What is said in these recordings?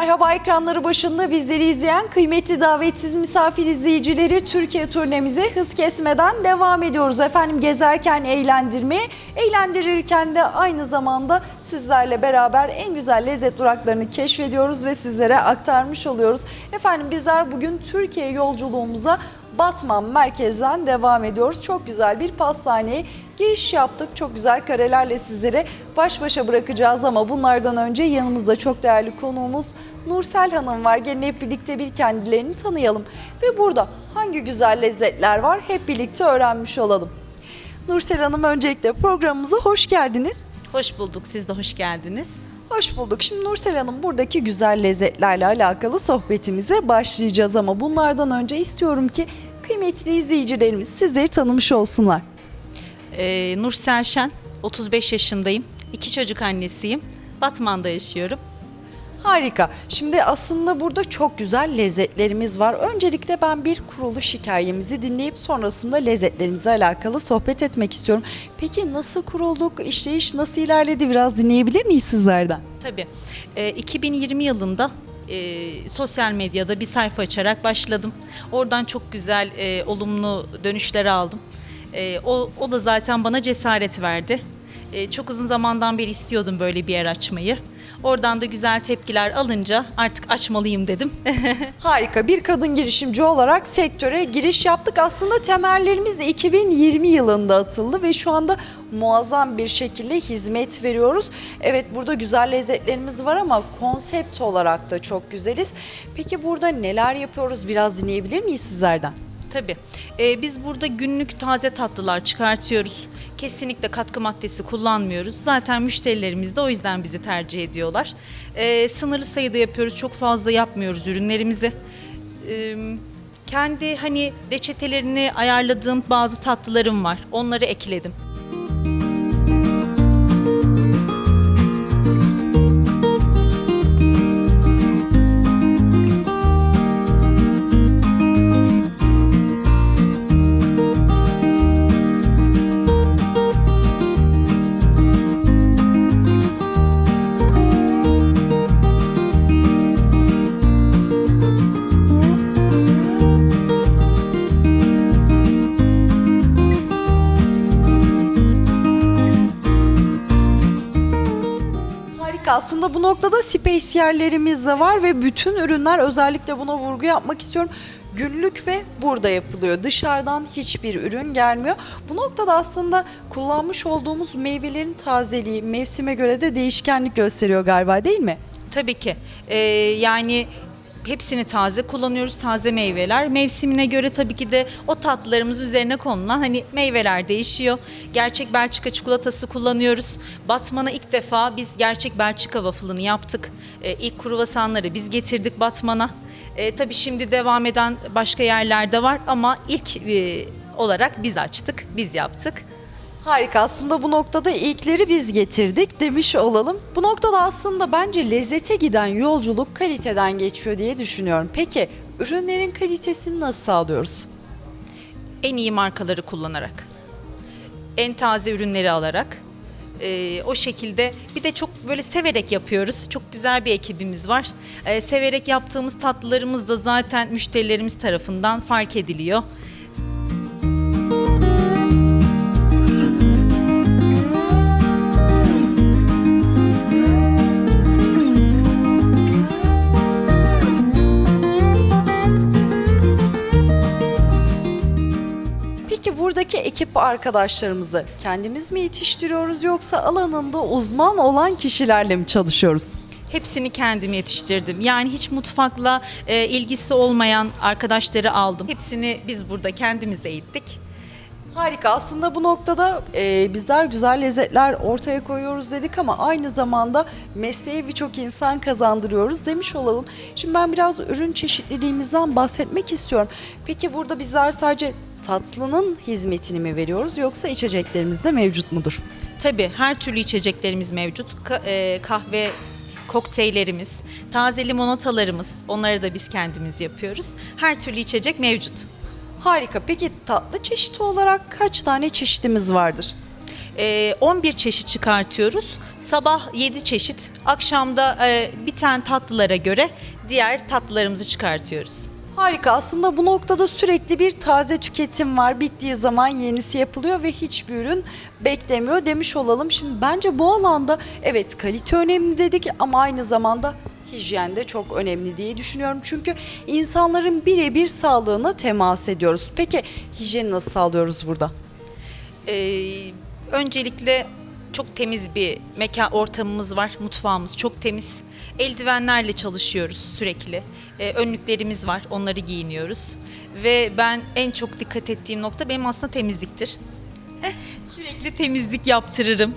Merhaba ekranları başında bizleri izleyen kıymetli davetsiz misafir izleyicileri Türkiye turnemize hız kesmeden devam ediyoruz. Efendim gezerken eğlendirmeye, eğlendirirken de aynı zamanda sizlerle beraber en güzel lezzet duraklarını keşfediyoruz ve sizlere aktarmış oluyoruz. Efendim bizler bugün Türkiye yolculuğumuza Batman merkezden devam ediyoruz. Çok güzel bir pastaneye giriş yaptık. Çok güzel karelerle sizlere baş başa bırakacağız ama bunlardan önce yanımızda çok değerli konuğumuz Nursel Hanım var. Gelin hep birlikte bir kendilerini tanıyalım. Ve burada hangi güzel lezzetler var hep birlikte öğrenmiş olalım. Nursel Hanım öncelikle programımıza hoş geldiniz. Hoş bulduk. Siz de hoş geldiniz. Hoş bulduk. Şimdi Nursel Hanım buradaki güzel lezzetlerle alakalı sohbetimize başlayacağız ama bunlardan önce istiyorum ki kıymetli izleyicilerimiz sizleri tanımış olsunlar. Ee, Nur Selşen, 35 yaşındayım. İki çocuk annesiyim. Batman'da yaşıyorum. Harika. Şimdi aslında burada çok güzel lezzetlerimiz var. Öncelikle ben bir kuruluş hikayemizi dinleyip sonrasında lezzetlerimizle alakalı sohbet etmek istiyorum. Peki nasıl kurulduk? İşleyiş nasıl ilerledi? Biraz dinleyebilir miyiz sizlerden? Tabii. Ee, 2020 yılında e, sosyal medyada bir sayfa açarak başladım. Oradan çok güzel, e, olumlu dönüşler aldım. E, o, o da zaten bana cesaret verdi. E, çok uzun zamandan beri istiyordum böyle bir yer açmayı. Oradan da güzel tepkiler alınca artık açmalıyım dedim. Harika bir kadın girişimci olarak sektöre giriş yaptık. Aslında temellerimiz 2020 yılında atıldı ve şu anda muazzam bir şekilde hizmet veriyoruz. Evet burada güzel lezzetlerimiz var ama konsept olarak da çok güzeliz. Peki burada neler yapıyoruz biraz dinleyebilir miyiz sizlerden? Tabii. Ee, biz burada günlük taze tatlılar çıkartıyoruz. Kesinlikle katkı maddesi kullanmıyoruz. Zaten müşterilerimiz de o yüzden bizi tercih ediyorlar. Ee, sınırlı sayıda yapıyoruz. Çok fazla yapmıyoruz ürünlerimizi. Ee, kendi hani reçetelerini ayarladığım bazı tatlılarım var. Onları ekledim. Aslında bu noktada space yerlerimiz de var ve bütün ürünler özellikle buna vurgu yapmak istiyorum. Günlük ve burada yapılıyor. Dışarıdan hiçbir ürün gelmiyor. Bu noktada aslında kullanmış olduğumuz meyvelerin tazeliği mevsime göre de değişkenlik gösteriyor galiba değil mi? Tabii ki. Ee, yani hepsini taze kullanıyoruz. Taze meyveler. Mevsimine göre tabii ki de o tatlılarımız üzerine konulan hani meyveler değişiyor. Gerçek Belçika çikolatası kullanıyoruz. Batman'a ilk defa biz gerçek Belçika waffle'ını yaptık. Ee, ilk kruvasanları biz getirdik Batman'a. Ee, tabii şimdi devam eden başka yerlerde var ama ilk e, olarak biz açtık, biz yaptık. Harika aslında bu noktada ilkleri biz getirdik demiş olalım. Bu noktada aslında bence lezzete giden yolculuk kaliteden geçiyor diye düşünüyorum. Peki ürünlerin kalitesini nasıl sağlıyoruz? en iyi markaları kullanarak, en taze ürünleri alarak, e, o şekilde bir de çok böyle severek yapıyoruz. Çok güzel bir ekibimiz var. E, severek yaptığımız tatlılarımız da zaten müşterilerimiz tarafından fark ediliyor. Ekip arkadaşlarımızı kendimiz mi yetiştiriyoruz yoksa alanında uzman olan kişilerle mi çalışıyoruz? Hepsini kendim yetiştirdim. Yani hiç mutfakla e, ilgisi olmayan arkadaşları aldım. Hepsini biz burada kendimiz eğittik. Harika. Aslında bu noktada e, bizler güzel lezzetler ortaya koyuyoruz dedik ama aynı zamanda mesleğe birçok insan kazandırıyoruz demiş olalım. Şimdi ben biraz ürün çeşitliliğimizden bahsetmek istiyorum. Peki burada bizler sadece tatlının hizmetini mi veriyoruz yoksa içeceklerimiz de mevcut mudur? Tabii her türlü içeceklerimiz mevcut. Ka- e, kahve kokteyllerimiz, taze limonatalarımız, onları da biz kendimiz yapıyoruz. Her türlü içecek mevcut. Harika. Peki tatlı çeşidi olarak kaç tane çeşitimiz vardır? E, 11 çeşit çıkartıyoruz. Sabah 7 çeşit, akşamda e, biten tatlılara göre diğer tatlılarımızı çıkartıyoruz. Harika. Aslında bu noktada sürekli bir taze tüketim var. Bittiği zaman yenisi yapılıyor ve hiçbir ürün beklemiyor demiş olalım. Şimdi bence bu alanda evet kalite önemli dedik ama aynı zamanda hijyen de çok önemli diye düşünüyorum. Çünkü insanların birebir sağlığına temas ediyoruz. Peki hijyeni nasıl sağlıyoruz burada? Ee, öncelikle çok temiz bir mekan ortamımız var. Mutfağımız çok temiz. Eldivenlerle çalışıyoruz sürekli. Ee, önlüklerimiz var. Onları giyiniyoruz. Ve ben en çok dikkat ettiğim nokta benim aslında temizliktir. sürekli temizlik yaptırırım.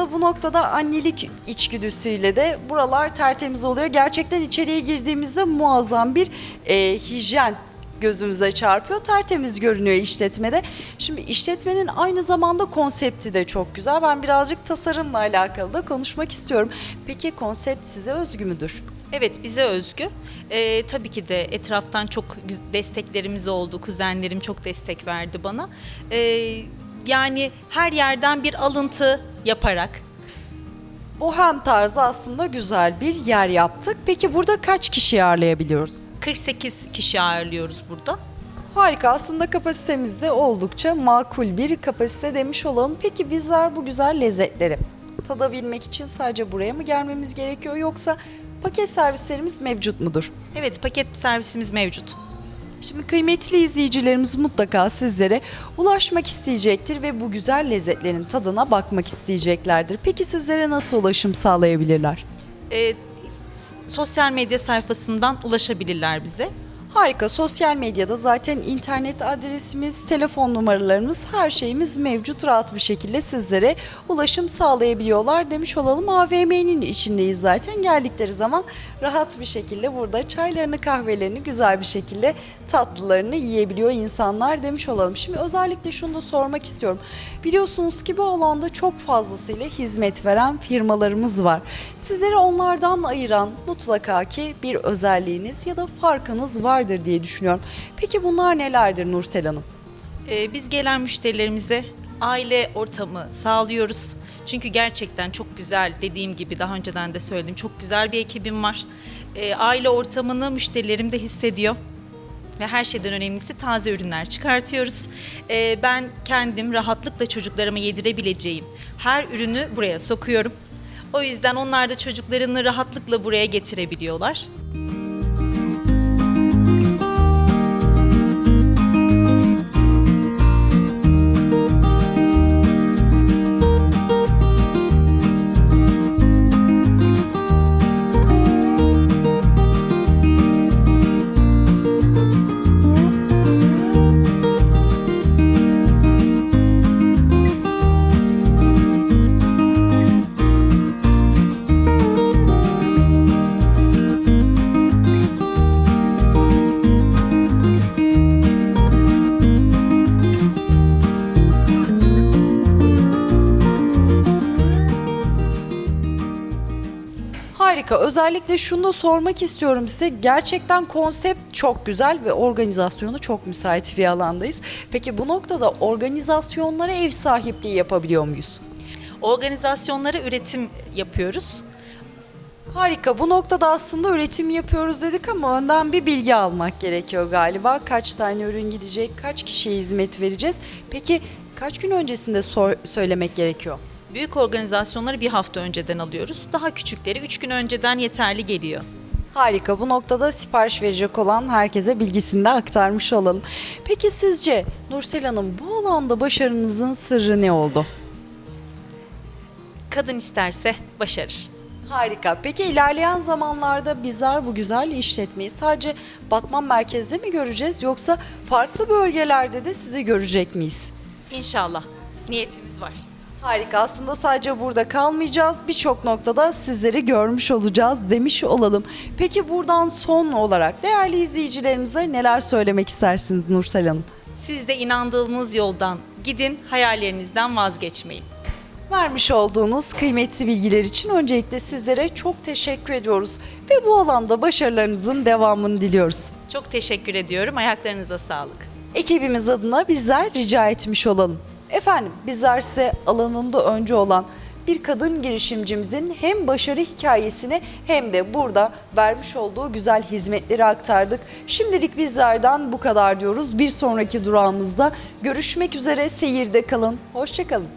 Aslında bu noktada annelik içgüdüsüyle de buralar tertemiz oluyor. Gerçekten içeriye girdiğimizde muazzam bir e, hijyen gözümüze çarpıyor. Tertemiz görünüyor işletmede. Şimdi işletmenin aynı zamanda konsepti de çok güzel. Ben birazcık tasarımla alakalı da konuşmak istiyorum. Peki konsept size özgü müdür? Evet bize özgü. Ee, tabii ki de etraftan çok desteklerimiz oldu. Kuzenlerim çok destek verdi bana. Ee, yani her yerden bir alıntı yaparak Bohem tarzı aslında güzel bir yer yaptık. Peki burada kaç kişi ağırlayabiliyoruz? 48 kişi ağırlıyoruz burada. Harika aslında kapasitemiz de oldukça makul bir kapasite demiş olalım. Peki bizler bu güzel lezzetleri tadabilmek için sadece buraya mı gelmemiz gerekiyor yoksa paket servislerimiz mevcut mudur? Evet paket servisimiz mevcut. Şimdi kıymetli izleyicilerimiz mutlaka sizlere ulaşmak isteyecektir ve bu güzel lezzetlerin tadına bakmak isteyeceklerdir. Peki sizlere nasıl ulaşım sağlayabilirler? S- sosyal medya sayfasından ulaşabilirler bize. Harika. Sosyal medyada zaten internet adresimiz, telefon numaralarımız, her şeyimiz mevcut. Rahat bir şekilde sizlere ulaşım sağlayabiliyorlar demiş olalım. AVM'nin içindeyiz zaten. Geldikleri zaman rahat bir şekilde burada çaylarını, kahvelerini güzel bir şekilde tatlılarını yiyebiliyor insanlar demiş olalım. Şimdi özellikle şunu da sormak istiyorum. Biliyorsunuz ki bu alanda çok fazlasıyla hizmet veren firmalarımız var. Sizleri onlardan ayıran mutlaka ki bir özelliğiniz ya da farkınız vardır diye düşünüyorum. Peki bunlar nelerdir Nursel Hanım? Ee, biz gelen müşterilerimize aile ortamı sağlıyoruz. Çünkü gerçekten çok güzel dediğim gibi daha önceden de söyledim çok güzel bir ekibim var. Ee, aile ortamını müşterilerim de hissediyor. Ve her şeyden önemlisi taze ürünler çıkartıyoruz. Ee, ben kendim rahatlıkla çocuklarıma yedirebileceğim her ürünü buraya sokuyorum. O yüzden onlar da çocuklarını rahatlıkla buraya getirebiliyorlar. Özellikle şunu da sormak istiyorum size. Gerçekten konsept çok güzel ve organizasyonu çok müsait bir alandayız. Peki bu noktada organizasyonlara ev sahipliği yapabiliyor muyuz? Organizasyonlara üretim yapıyoruz. Harika. Bu noktada aslında üretim yapıyoruz dedik ama önden bir bilgi almak gerekiyor galiba. Kaç tane ürün gidecek, kaç kişiye hizmet vereceğiz? Peki kaç gün öncesinde sor- söylemek gerekiyor? Büyük organizasyonları bir hafta önceden alıyoruz. Daha küçükleri 3 gün önceden yeterli geliyor. Harika. Bu noktada sipariş verecek olan herkese bilgisini de aktarmış olalım. Peki sizce Nursel Hanım bu alanda başarınızın sırrı ne oldu? Kadın isterse başarır. Harika. Peki ilerleyen zamanlarda bizler bu güzel işletmeyi sadece Batman merkezde mi göreceğiz yoksa farklı bölgelerde de sizi görecek miyiz? İnşallah niyetimiz var. Harika. Aslında sadece burada kalmayacağız. Birçok noktada sizleri görmüş olacağız demiş olalım. Peki buradan son olarak değerli izleyicilerimize neler söylemek istersiniz Nursel Hanım? Siz de inandığınız yoldan gidin, hayallerinizden vazgeçmeyin. Vermiş olduğunuz kıymetli bilgiler için öncelikle sizlere çok teşekkür ediyoruz ve bu alanda başarılarınızın devamını diliyoruz. Çok teşekkür ediyorum. Ayaklarınıza sağlık. Ekibimiz adına bizler rica etmiş olalım. Efendim bizler size alanında önce olan bir kadın girişimcimizin hem başarı hikayesini hem de burada vermiş olduğu güzel hizmetleri aktardık. Şimdilik bizlerden bu kadar diyoruz. Bir sonraki durağımızda görüşmek üzere seyirde kalın. Hoşçakalın.